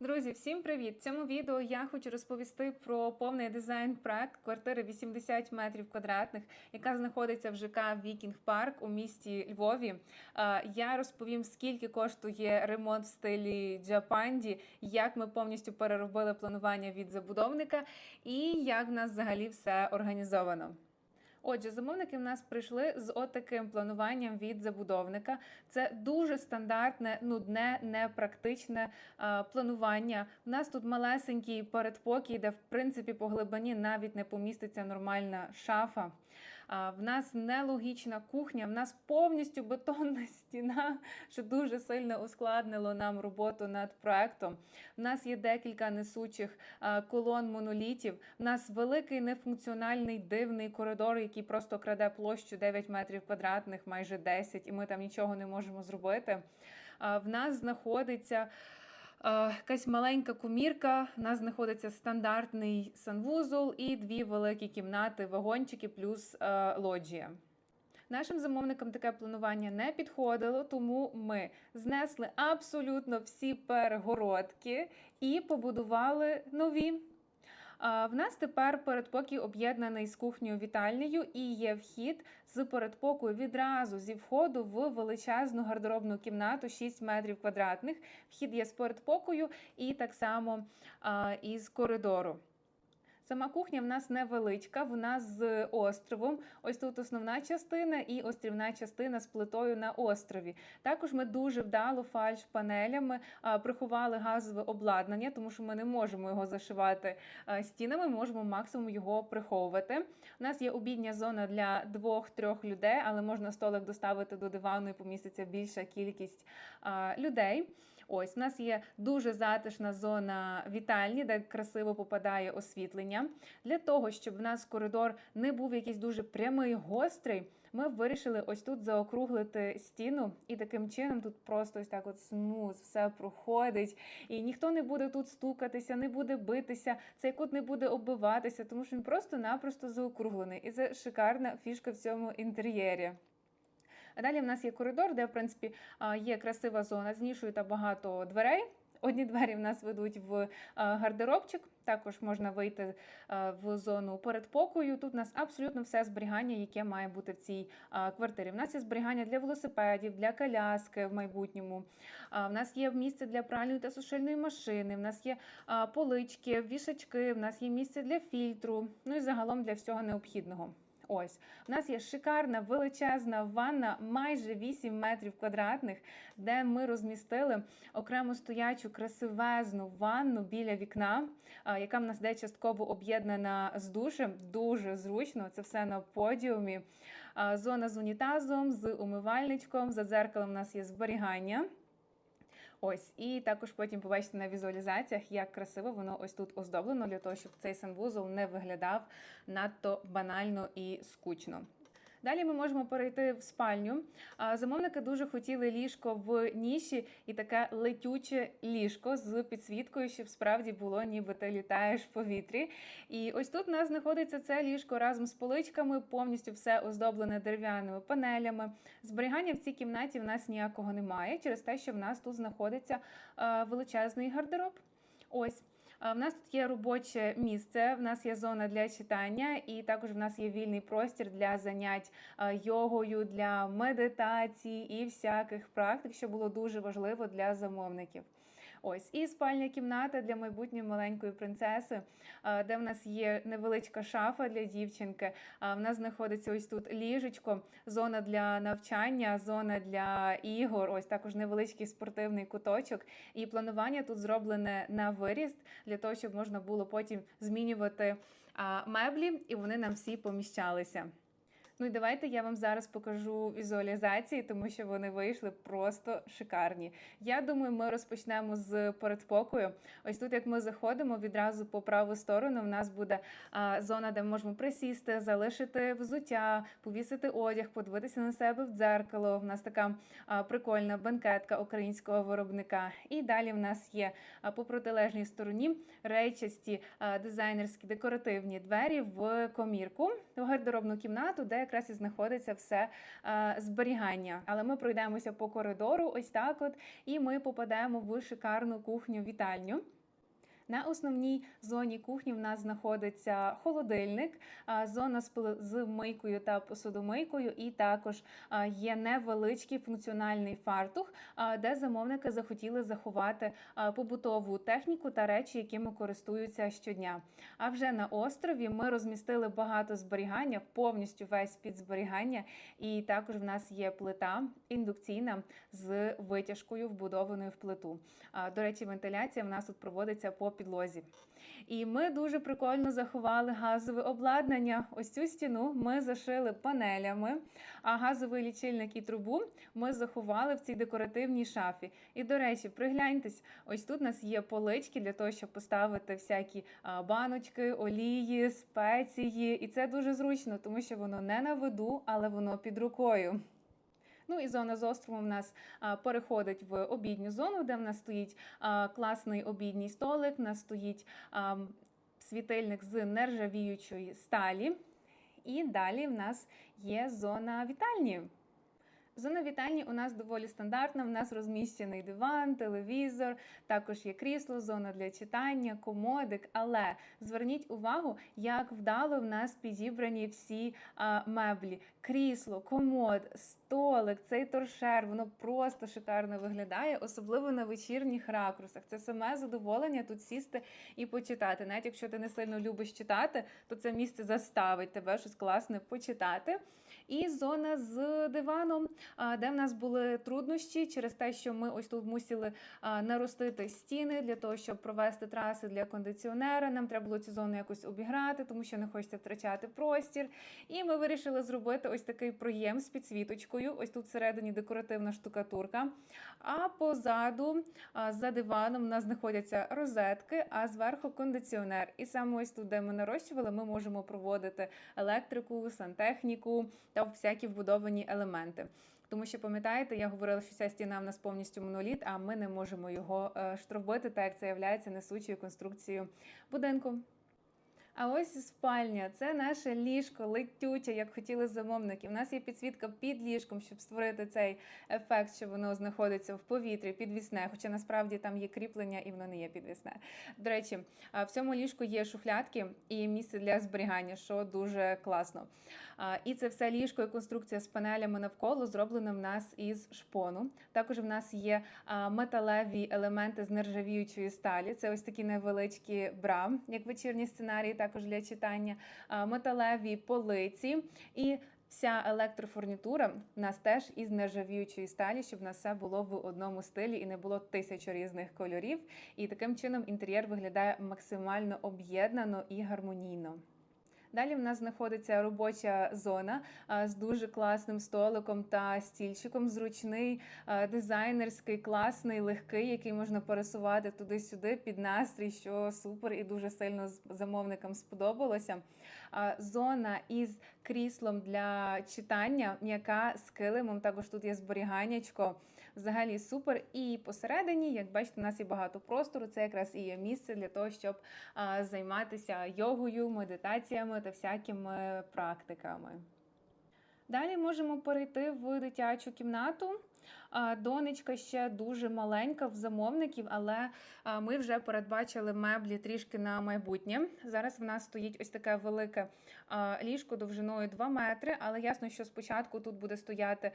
Друзі, всім привіт! В цьому відео я хочу розповісти про повний дизайн проект квартири 80 метрів квадратних, яка знаходиться в ЖК Вікінг Парк у місті Львові. Я розповім, скільки коштує ремонт в стилі Джапанді, як ми повністю переробили планування від забудовника і як в нас взагалі все організовано. Отже, замовники в нас прийшли з отаким плануванням від забудовника. Це дуже стандартне, нудне, непрактичне е, планування. У нас тут малесенький передпокій, де в принципі по глибині навіть не поміститься нормальна шафа. В нас нелогічна кухня, в нас повністю бетонна стіна, що дуже сильно ускладнило нам роботу над проектом. У нас є декілька несучих колон монолітів. У нас великий нефункціональний дивний коридор, який просто краде площу 9 метрів квадратних, майже 10, і ми там нічого не можемо зробити. В нас знаходиться. Е, Якась маленька комірка. У нас знаходиться стандартний санвузол і дві великі кімнати, вагончики плюс е, лоджія. Нашим замовникам таке планування не підходило, тому ми знесли абсолютно всі перегородки і побудували нові. В нас тепер передпокій об'єднаний з кухнею вітальнею і є вхід з передпокою відразу зі входу в величезну гардеробну кімнату 6 метрів квадратних. Вхід є з передпокою і так само із коридору. Сама кухня в нас невеличка, вона з островом. Ось тут основна частина і острівна частина з плитою на острові. Також ми дуже вдало фальш-панелями приховали газове обладнання, тому що ми не можемо його зашивати стінами, можемо максимум його приховувати. У нас є обідня зона для двох-трьох людей, але можна столик доставити до дивану і поміститься більша кількість людей. Ось у нас є дуже затишна зона вітальні, де красиво попадає освітлення. Для того, щоб в нас коридор не був якийсь дуже прямий, гострий, ми вирішили ось тут заокруглити стіну, і таким чином тут просто ось так от смуз, все проходить. І ніхто не буде тут стукатися, не буде битися, цей кут не буде оббиватися, тому що він просто-напросто заокруглений. І це шикарна фішка в цьому інтер'єрі. Далі в нас є коридор, де в принципі є красива зона з нішою та багато дверей. Одні двері в нас ведуть в гардеробчик. Також можна вийти в зону передпокою. Тут у нас абсолютно все зберігання, яке має бути в цій квартирі. В нас є зберігання для велосипедів, для коляски в майбутньому. В нас є місце для пральної та сушильної машини. В нас є полички, вішачки, в нас є місце для фільтру. Ну і загалом для всього необхідного. Ось у нас є шикарна величезна ванна, майже 8 метрів квадратних, де ми розмістили окремо стоячу красивезну ванну біля вікна, яка в нас де частково об'єднана з душем. Дуже зручно. Це все на подіумі. Зона з унітазом, з умивальничком. За дзеркалом у нас є зберігання. Ось, і також потім побачите на візуалізаціях, як красиво воно ось тут оздоблено для того, щоб цей санвузол не виглядав надто банально і скучно. Далі ми можемо перейти в спальню. Замовники дуже хотіли ліжко в ніші і таке летюче ліжко з підсвіткою, щоб справді було, ніби ти літаєш в повітрі. І ось тут у нас знаходиться це ліжко разом з поличками, повністю все оздоблене дерев'яними панелями. Зберігання в цій кімнаті в нас ніякого немає, через те, що в нас тут знаходиться величезний гардероб. Ось. А, В нас тут є робоче місце, в нас є зона для читання, і також в нас є вільний простір для занять а, йогою, для медитації і всяких практик, що було дуже важливо для замовників. Ось і спальня кімната для майбутньої маленької принцеси, де в нас є невеличка шафа для дівчинки. А в нас знаходиться ось тут ліжечко, зона для навчання, зона для ігор. Ось також невеличкий спортивний куточок. І планування тут зроблене на виріст для того, щоб можна було потім змінювати меблі, і вони нам всі поміщалися. Ну і давайте я вам зараз покажу візуалізації, тому що вони вийшли просто шикарні. Я думаю, ми розпочнемо з передпокою. Ось тут, як ми заходимо, відразу по праву сторону в нас буде а, зона, де ми можемо присісти, залишити взуття, повісити одяг, подивитися на себе в дзеркало. В нас така а, прикольна бенкетка українського виробника. І далі в нас є а, по протилежній стороні рейчасті а, дизайнерські декоративні двері в комірку, в гардеробну кімнату, де якраз і знаходиться все е, зберігання. Але ми пройдемося по коридору, ось так от, і ми попадемо в шикарну кухню-вітальню. На основній зоні кухні в нас знаходиться холодильник, зона з мийкою та посудомийкою, і також є невеличкий функціональний фартух, де замовники захотіли заховати побутову техніку та речі, якими користуються щодня. А вже на острові ми розмістили багато зберігання, повністю весь під зберігання, і також в нас є плита індукційна з витяжкою, вбудованою в плиту. До речі, вентиляція в нас тут проводиться по підлозі. І ми дуже прикольно заховали газове обладнання. Ось цю стіну ми зашили панелями, а газовий лічильник і трубу ми заховали в цій декоративній шафі. І, до речі, пригляньтесь, ось тут у нас є полички для того, щоб поставити всякі баночки, олії, спеції. І це дуже зручно, тому що воно не на виду, але воно під рукою. Ну і зона з островом в нас переходить в обідню зону, де в нас стоїть класний обідній столик, в нас стоїть світильник з нержавіючої сталі. І далі в нас є зона вітальні. Зона вітальні у нас доволі стандартна. В нас розміщений диван, телевізор, також є крісло, зона для читання, комодик. Але зверніть увагу, як вдало в нас підібрані всі а, меблі: крісло, комод, столик, цей торшер. Воно просто шикарно виглядає, особливо на вечірніх ракурсах. Це саме задоволення тут сісти і почитати. Навіть якщо ти не сильно любиш читати, то це місце заставить тебе щось класне почитати. І зона з диваном, де в нас були труднощі через те, що ми ось тут мусили наростити стіни для того, щоб провести траси для кондиціонера. Нам треба було цю зону якось обіграти, тому що не хочеться втрачати простір. І ми вирішили зробити ось такий проєм з підсвіточкою. Ось тут всередині декоративна штукатурка. А позаду, за диваном, у нас знаходяться розетки, а зверху кондиціонер. І саме ось тут, де ми нарощували, ми можемо проводити електрику, сантехніку та всякі вбудовані елементи. Тому що пам'ятаєте, я говорила, що ця стіна в нас повністю моноліт, а ми не можемо його штробити, так як це являється несучою конструкцією будинку. А ось спальня. Це наше ліжко, летюче, як хотіли замовники. У нас є підсвітка під ліжком, щоб створити цей ефект, що воно знаходиться в повітрі, підвісне. Хоча насправді там є кріплення і воно не є підвісне. До речі, в цьому ліжку є шуфлядки і місце для зберігання, що дуже класно. І це все ліжко і конструкція з панелями навколо зроблено в нас із шпону. Також в нас є металеві елементи з нержавіючої сталі. Це ось такі невеличкі бра, як вечірні сценарії, також для читання, металеві полиці і. Вся електрофурнітура в нас теж із нержавіючої сталі, щоб в нас все було в одному стилі і не було тисячі різних кольорів. І таким чином інтер'єр виглядає максимально об'єднано і гармонійно. Далі в нас знаходиться робоча зона з дуже класним столиком та стільчиком. Зручний, дизайнерський, класний, легкий, який можна пересувати туди-сюди під настрій, що супер і дуже сильно замовникам сподобалося. Зона із кріслом для читання, м'яка з килимом. Також тут є зберіганнячко. Взагалі супер. І посередині, як бачите, у нас є багато простору. Це якраз і є місце для того, щоб займатися йогою, медитаціями та всякими практиками. Далі можемо перейти в дитячу кімнату. Донечка ще дуже маленька в замовників, але ми вже передбачили меблі трішки на майбутнє. Зараз в нас стоїть ось таке велике ліжко довжиною 2 метри, але ясно, що спочатку тут буде стояти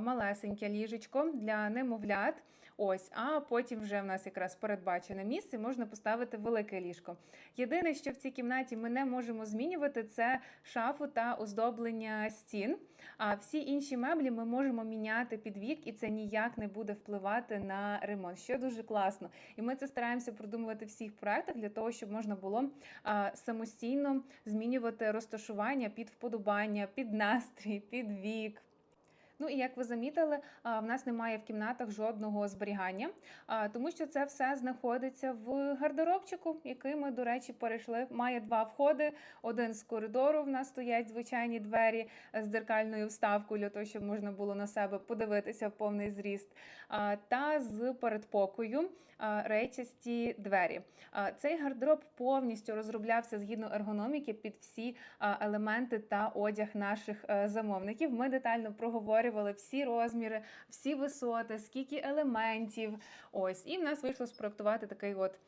малесеньке ліжечко для немовлят. Ось, а потім вже в нас якраз передбачене місце, можна поставити велике ліжко. Єдине, що в цій кімнаті ми не можемо змінювати, це шафу та оздоблення стін. А всі інші меблі ми можемо міняти під вік, і це ніяк не буде впливати на ремонт, що дуже класно. І ми це стараємося продумувати всіх проектах для того, щоб можна було самостійно змінювати розташування під вподобання, під настрій, під вік. Ну і як ви замітили, в нас немає в кімнатах жодного зберігання, тому що це все знаходиться в гардеробчику, який ми, до речі, перейшли. Має два входи. Один з коридору в нас стоять звичайні двері з дзеркальною вставкою для того, щоб можна було на себе подивитися в повний зріст. Та з передпокою а, рейчасті двері. Цей гардероб повністю розроблявся згідно ергономіки під всі елементи та одяг наших е, замовників. Ми детально проговорювали всі розміри, всі висоти, скільки елементів. Ось, і в нас вийшло спроектувати такий от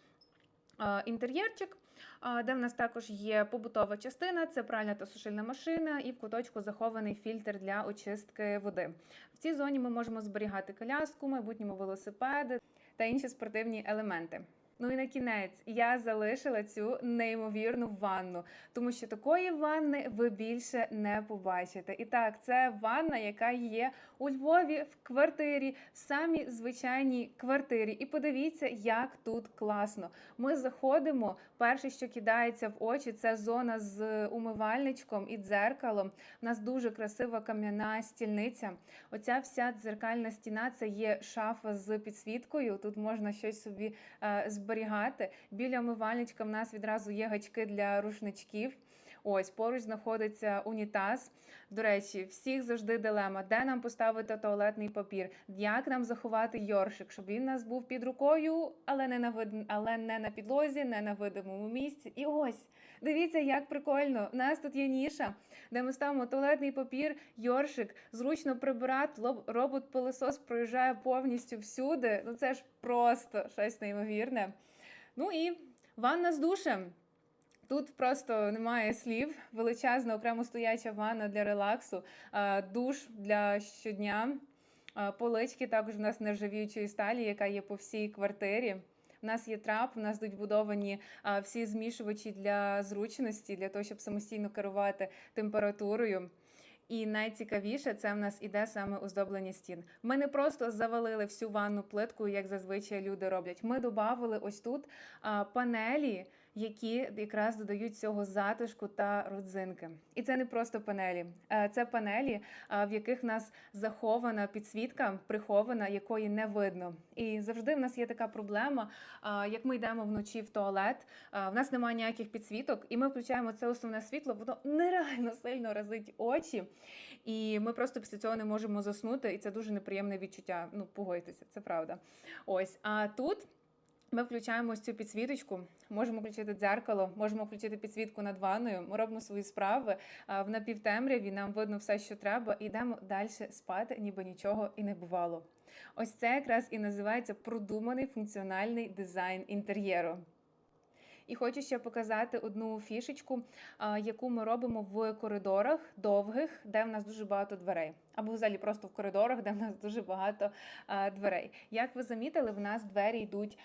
а, інтер'єрчик. а, Де в нас також є побутова частина, це пральна та сушильна машина, і в куточку захований фільтр для очистки води. В цій зоні ми можемо зберігати коляску, майбутньому велосипеди та інші спортивні елементи. Ну і на кінець я залишила цю неймовірну ванну, тому що такої ванни ви більше не побачите. І так, це ванна, яка є у Львові в квартирі, в самій звичайній квартирі. І подивіться, як тут класно. Ми заходимо. Перше, що кидається в очі, це зона з умивальничком і дзеркалом. У нас дуже красива кам'яна стільниця. Оця вся дзеркальна стіна це є шафа з підсвіткою. Тут можна щось собі е, зберігати. Біля умивальничка в нас відразу є гачки для рушничків. Ось поруч знаходиться унітаз. До речі, всіх завжди дилема, де нам поставити туалетний папір, як нам заховати йоршик, щоб він нас був під рукою, але не на вид... але не на підлозі, не на видимому місці. І ось дивіться, як прикольно. У нас тут є ніша, де ми ставимо туалетний папір, йоршик, зручно прибирати. лоб- Робот-пилосос проїжджає повністю всюди. Ну це ж просто щось неймовірне. Ну і ванна з душем. Тут просто немає слів. Величезна окремо стояча ванна для релаксу, душ для щодня. Полички також в нас нержавіючої сталі, яка є по всій квартирі. У нас є трап, у нас тут будовані всі змішувачі для зручності, для того, щоб самостійно керувати температурою. І найцікавіше це в нас іде саме оздоблення стін. Ми не просто завалили всю ванну плиткою, як зазвичай люди роблять. Ми додавали ось тут панелі, які якраз додають цього затишку та родзинки. І це не просто панелі, е, це панелі, в яких в нас захована підсвітка, прихована, якої не видно. І завжди в нас є така проблема. Як ми йдемо вночі в туалет, в нас немає ніяких підсвіток, і ми включаємо це основне світло, воно нереально сильно разить очі. І ми просто після цього не можемо заснути, і це дуже неприємне відчуття. Ну, погодьтеся, це правда. Ось, а тут. Ми включаємо цю підсвіточку, можемо включити дзеркало, можемо включити підсвітку над ванною. Ми робимо свої справи в напівтемряві. Нам видно все, що треба, і йдемо далі спати, ніби нічого і не бувало. Ось це якраз і називається продуманий функціональний дизайн інтер'єру. І хочу ще показати одну фішечку, яку ми робимо в коридорах довгих, де в нас дуже багато дверей, або взагалі просто в коридорах, де в нас дуже багато дверей. Як ви замітили, в нас двері йдуть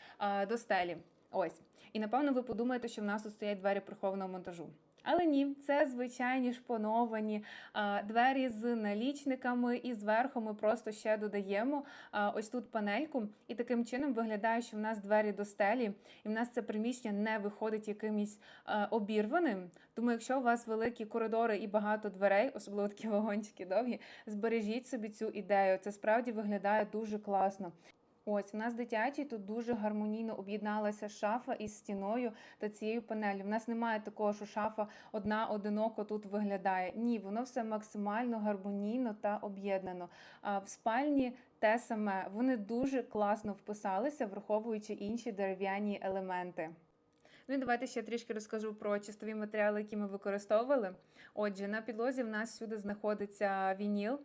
до стелі. Ось. І напевно ви подумаєте, що в нас тут стоять двері прихованого монтажу. Але ні, це звичайні шпоновані двері з налічниками, і зверху ми просто ще додаємо ось тут панельку. І таким чином виглядає, що в нас двері до стелі, і в нас це приміщення не виходить якимось обірваним. Тому, якщо у вас великі коридори і багато дверей, особливо такі вагончики довгі, збережіть собі цю ідею. Це справді виглядає дуже класно. Ось у нас дитячий тут дуже гармонійно об'єдналася шафа із стіною та цією панелью. У нас немає такого, що шафа одна одиноко тут виглядає. Ні, воно все максимально гармонійно та об'єднано. А в спальні те саме вони дуже класно вписалися, враховуючи інші дерев'яні елементи. Ну і давайте ще трішки розкажу про чистові матеріали, які ми використовували. Отже, на підлозі в нас сюди знаходиться вініл,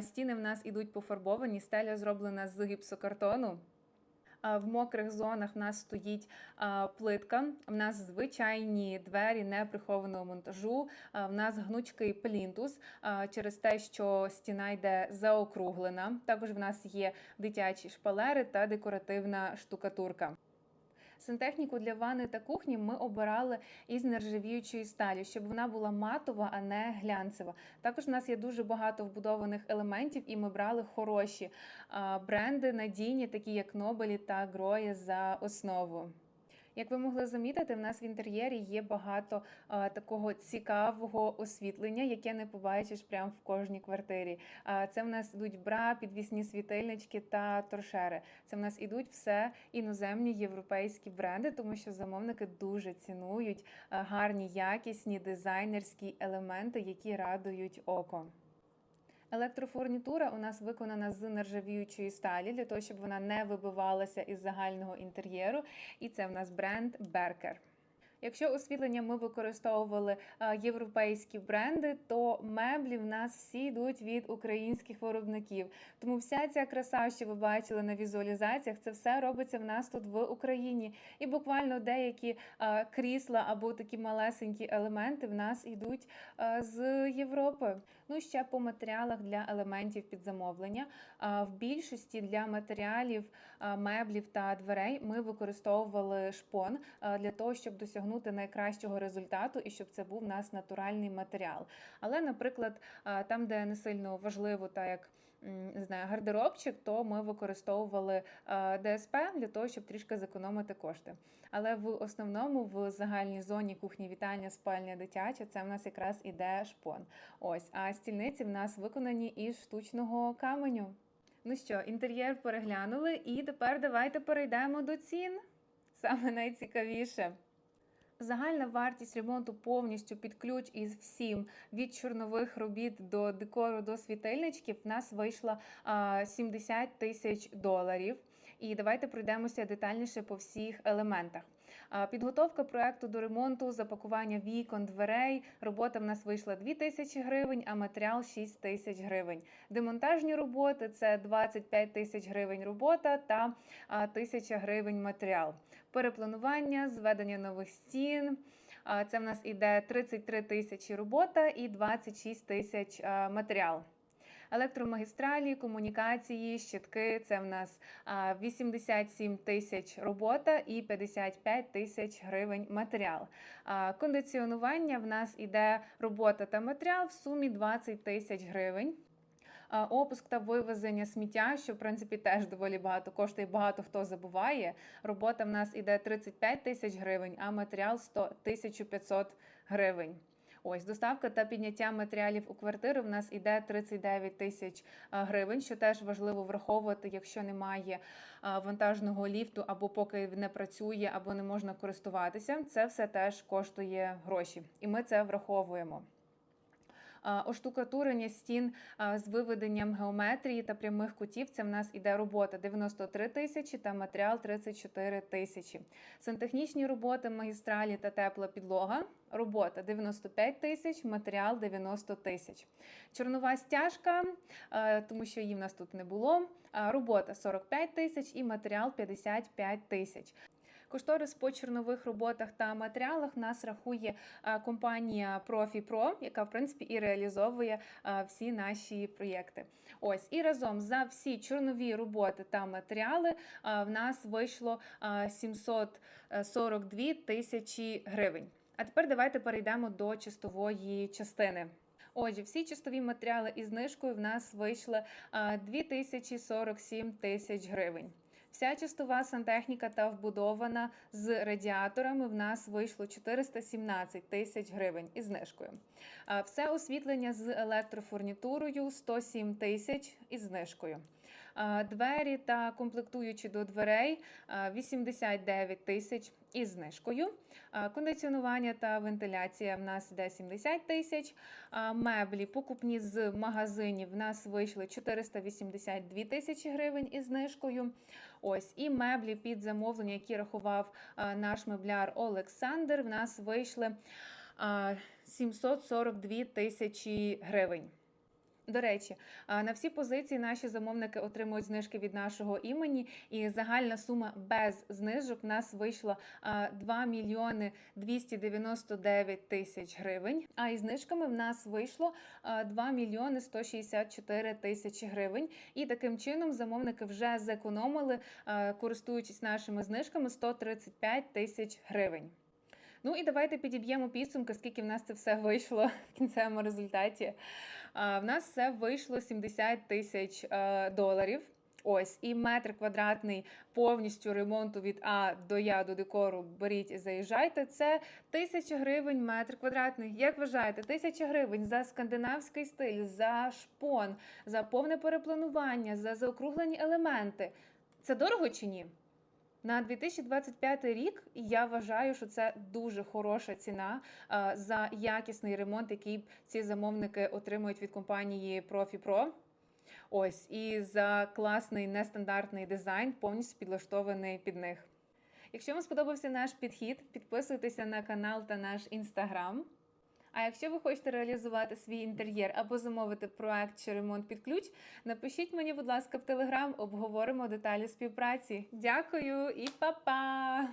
стіни в нас ідуть пофарбовані, стеля зроблена з гіпсокартону. В мокрих зонах в нас стоїть плитка. В нас звичайні двері неприхованого монтажу. В нас гнучкий плінтус через те, що стіна йде заокруглена. Також в нас є дитячі шпалери та декоративна штукатурка. Сантехніку для ванни та кухні ми обирали із нержавіючої сталі, щоб вона була матова, а не глянцева. Також у нас є дуже багато вбудованих елементів, і ми брали хороші бренди надійні, такі як Нобелі та Гроя за основу. Як ви могли замітити, в нас в інтер'єрі є багато а, такого цікавого освітлення, яке не побачиш прямо в кожній квартирі. А, це в нас ідуть бра, підвісні світильнички та торшери. Це в нас ідуть все іноземні європейські бренди, тому що замовники дуже цінують гарні, якісні дизайнерські елементи, які радують око. Електрофурнітура у нас виконана з нержавіючої сталі для того, щоб вона не вибивалася із загального інтер'єру. І це в нас бренд Беркер. Якщо освітлення ми використовували е, європейські бренди, то меблі в нас всі йдуть від українських виробників. Тому вся ця краса, що ви бачили на візуалізаціях, це все робиться в нас тут в Україні. І буквально деякі е, крісла або такі малесенькі елементи в нас йдуть е, з Європи. Ну ще по матеріалах для елементів під замовлення. В більшості для матеріалів меблів та дверей ми використовували шпон для того, щоб досягнути найкращого результату і щоб це був у нас натуральний матеріал. Але, наприклад, там, де не сильно важливо, так як не гардеробчик, то ми використовували ДСП для того, щоб трішки зекономити кошти. Але в основному в загальній зоні кухні вітальня, спальня дитяча, це в нас якраз іде шпон. Ось, а стільниці в нас виконані із штучного каменю. Ну що, інтер'єр переглянули, і тепер давайте перейдемо до цін. Саме найцікавіше. Загальна вартість ремонту повністю під ключ із всім від чорнових робіт до декору до світильничків в нас вийшла а, 70 тисяч доларів. І давайте пройдемося детальніше по всіх елементах. Підготовка проекту до ремонту, запакування вікон, дверей. Робота в нас вийшла 2 тисячі гривень, а матеріал 6 тисяч гривень. Демонтажні роботи це 25 тисяч гривень робота та а, 1000 гривень матеріал. Перепланування, зведення нових стін. Це в нас іде 33 тисячі робота і 26 тисяч матеріал. Електромагістралі, комунікації, щитки це в нас 87 тисяч робота і 55 тисяч гривень матеріал. Кондиціонування в нас іде робота та матеріал в сумі 20 тисяч гривень. Опуск та вивезення сміття, що в принципі теж доволі багато коштує, багато хто забуває. Робота в нас іде 35 тисяч гривень, а матеріал 100 1500 гривень. Ось доставка та підняття матеріалів у квартиру в нас іде 39 тисяч гривень, що теж важливо враховувати, якщо немає вантажного ліфту, або поки не працює, або не можна користуватися. Це все теж коштує гроші, і ми це враховуємо. А, Оштукатурення стін з виведенням геометрії та прямих кутів. Це в нас іде робота 93 тисячі та матеріал 34 тисячі. Сантехнічні роботи, магістралі та тепла підлога. Робота 95 тисяч, матеріал 90 тисяч. Чорнова стяжка, е, тому що її в нас тут не було. Робота 45 тисяч і матеріал 55 тисяч. Кошторис по чорнових роботах та матеріалах нас рахує компанія ProfiPro, яка в принципі і реалізовує всі наші проєкти. Ось і разом за всі чорнові роботи та матеріали в нас вийшло 742 тисячі гривень. А тепер давайте перейдемо до чистової частини. Отже, всі чистові матеріали із знижкою в нас вийшли а, 2047 тисяч гривень. Вся частова сантехніка та вбудована з радіаторами в нас вийшло 417 тисяч гривень із знижкою. Все освітлення з електрофурнітурою 107 тисяч із знижкою. А, Двері та комплектуючі до дверей 89 тисяч із знижкою. Кондиціонування та вентиляція в нас йде 70 тисяч. Меблі покупні з магазинів в нас вийшли 482 тисячі гривень із знижкою. Ось і меблі під замовлення, які рахував наш мебляр Олександр. В нас вийшли 742 тисячі гривень. До речі, на всі позиції наші замовники отримують знижки від нашого імені, і загальна сума без знижок в нас вийшла 2 мільйони 299 тисяч гривень. А із знижками в нас вийшло 2 мільйони 164 тисячі гривень. І таким чином замовники вже зекономили, користуючись нашими знижками, 135 тисяч гривень. Ну і давайте підіб'ємо підсумки, скільки в нас це все вийшло в кінцевому результаті. В нас все вийшло 70 тисяч е, доларів. Ось і метр квадратний повністю ремонту від А до Я до декору беріть і заїжджайте. Це тисяча гривень метр квадратний. Як вважаєте, тисяча гривень за скандинавський стиль, за шпон, за повне перепланування, за заокруглені елементи. Це дорого чи ні? На 2025 рік я вважаю, що це дуже хороша ціна а, за якісний ремонт, який ці замовники отримують від компанії ProfiPro. Ось і за класний нестандартний дизайн, повністю підлаштований під них. Якщо вам сподобався наш підхід, підписуйтеся на канал та наш інстаграм. А якщо ви хочете реалізувати свій інтер'єр або замовити проект чи ремонт під ключ, напишіть мені, будь ласка, в телеграм, обговоримо деталі співпраці. Дякую і па-па!